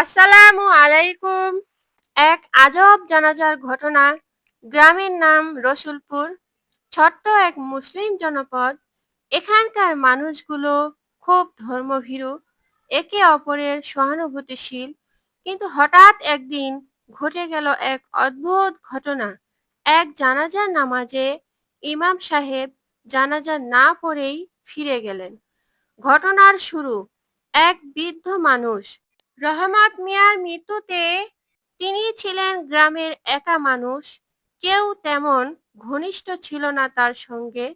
আসসালামু আলাইকুম। এক আজব জানাজার ঘটনা। গ্রামের নাম রসুলপুর। ছোট্ট এক মুসলিম জনপদ। এখানকার মানুষগুলো খুব ধর্মভীরু। একে অপরের সহানুভূতিশীল। কিন্তু হঠাৎ একদিন ঘটে গেল এক অদ্ভুত ঘটনা। এক জানাজার নামাজে ইমাম সাহেব জানাজা না পড়েই ফিরে গেলেন। ঘটনার শুরু। এক বৃদ্ধ মানুষ রহমত মিয়ার মৃত্যুতে তিনি ছিলেন গ্রামের একা মানুষ। কেউ তেমন ঘনিষ্ঠ ছিল না তার সঙ্গে।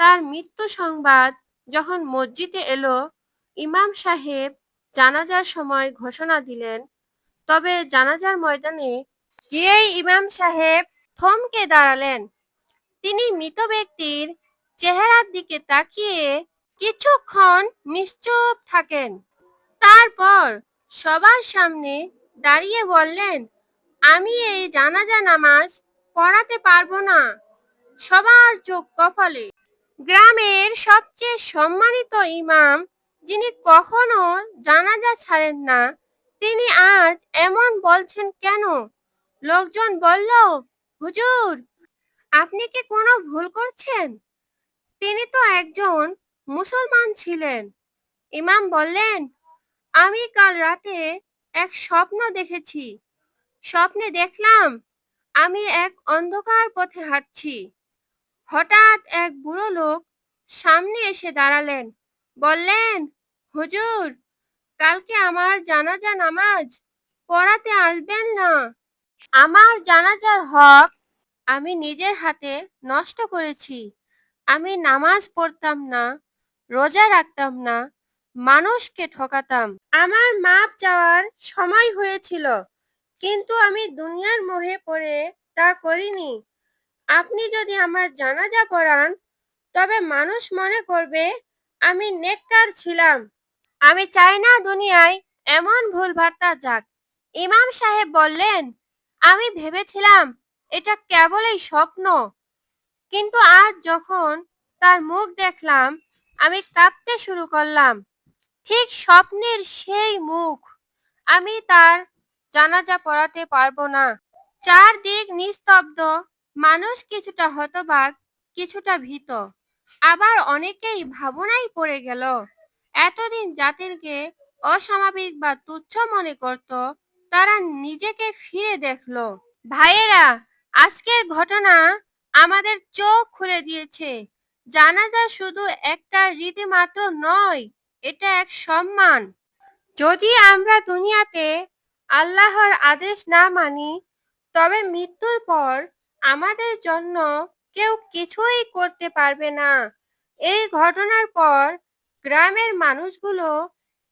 তার মৃত্যু সংবাদ যখন মসজিদে এলো, ইমাম সাহেব জানাজার সময় ঘোষণা দিলেন, তবে জানাজার ময়দানে গিয়েই ইমাম সাহেব থমকে দাঁড়ালেন। তিনি মৃত ব্যক্তির চেহারার দিকে তাকিয়ে কিছুক্ষণ নিশ্চুপ থাকেন। তারপর সবার সামনে দাঁড়িয়ে বললেন, আমি এই জানাজা নামাজ পড়াতে পারব না। সবার চোখ কপালে। গ্রামের সবচেয়ে সম্মানিত ইমাম, যিনি কখনো জানাজা ছাড়েন না, তিনি আজ এমন বলছেন কেন? লোকজন বলল, হুজুর, আপনি কি কোনো ভুল করছেন? তিনি তো একজন মুসলমান ছিলেন। ইমাম বললেন আমি কাল রাতে এক স্বপ্ন দেখেছি। স্বপ্নে দেখলাম, আমি এক অন্ধকার পথে হাঁটছি। হঠাৎ এক বুড়ো লোক সামনে এসে দাঁড়ালেন। বললেন, হুজুর, কালকে আমার জানাজা নামাজ পড়াতে আসবেন না। আমার জানাজার হক আমি নিজের হাতে নষ্ট করেছি। আমি নামাজ পড়তাম না, রোজা রাখতাম না মানুষকে ঠকাতাম। আমার মাপ চাওয়ার সময় হয়েছিল, কিন্তু আমি দুনিয়ার মোহে পড়ে তা করিনি। আপনি যদি আমার জানাজা পড়ান, তবে মানুষ মনে করবে আমি নেককার ছিলাম। আমি চাই না দুনিয়ায় এমন ভুল ভাত্তা যাক। ইমাম সাহেব বললেন, আমি ভেবেছিলাম এটা কেবলই স্বপ্ন। কিন্তু আজ যখন তার মুখ দেখলাম, আমি কাঁপতে শুরু করলাম। ঠিক স্বপ্নের সেই মুখ। আমি তার জানাজা পড়াতে পারব না। চারদিক নিস্তব্ধ, মানুষ কিছুটা হতবাক, কিছুটা ভীত। আবার অনেকেই ভাবনায় পড়ে গেল, এতদিন জাতিরকে অস্বাভাবিক বা তুচ্ছ মনে করত, তারা নিজেকে ফিরে দেখল। ভাইয়েরা, আজকের ঘটনা আমাদের চোখ খুলে দিয়েছে। জানাজা শুধু একটা রীতিমাত্র নয় এটা এক সম্মান। যদি আমরা দুনিয়াতে আল্লাহর আদেশ না মানি, তবে মৃত্যুর পর আমাদের জন্য কেউ কিছুই করতে পারবে না। এই ঘটনার পর গ্রামের মানুষগুলো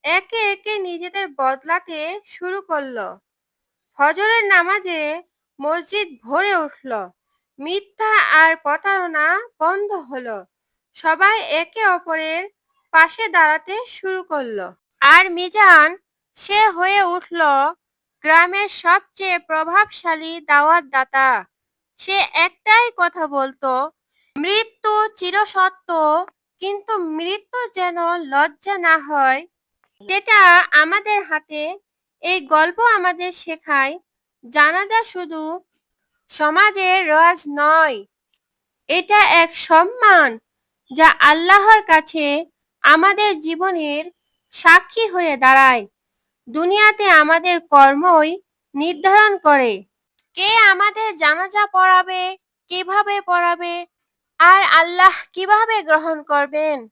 একে একে নিজেদের বদলাতে শুরু করল। ফজরের নামাজে মসজিদ ভরে উঠল। মিথ্যা আর প্রতারণা বন্ধ হলো। সবাই একে অপরের পাশে দাঁড়াতে শুরু করল। আর মিজান, সে হয়ে উঠল গ্রামের সবচেয়ে প্রভাবশালী দাওয়াত দাতা সে একটাই কথা বলতো, মৃত্যু চিরসত্য, কিন্তু মৃত্যু যেন লজ্জা না হয়। যেটা আমাদের হাতে, এই গল্প আমাদের শেখায়, জানাজা শুধু সমাজের রাজ নয়। এটা এক সম্মান যা আল্লাহর কাছে আমাদের জীবনের সাক্ষী হয়ে দাঁড়ায়। দুনিয়াতে আমাদের কর্মই নির্ধারণ করে। কে আমাদের জানাজা পড়াবে, কীভাবে পড়াবে, আর আল্লাহ কীভাবে গ্রহণ করবেন?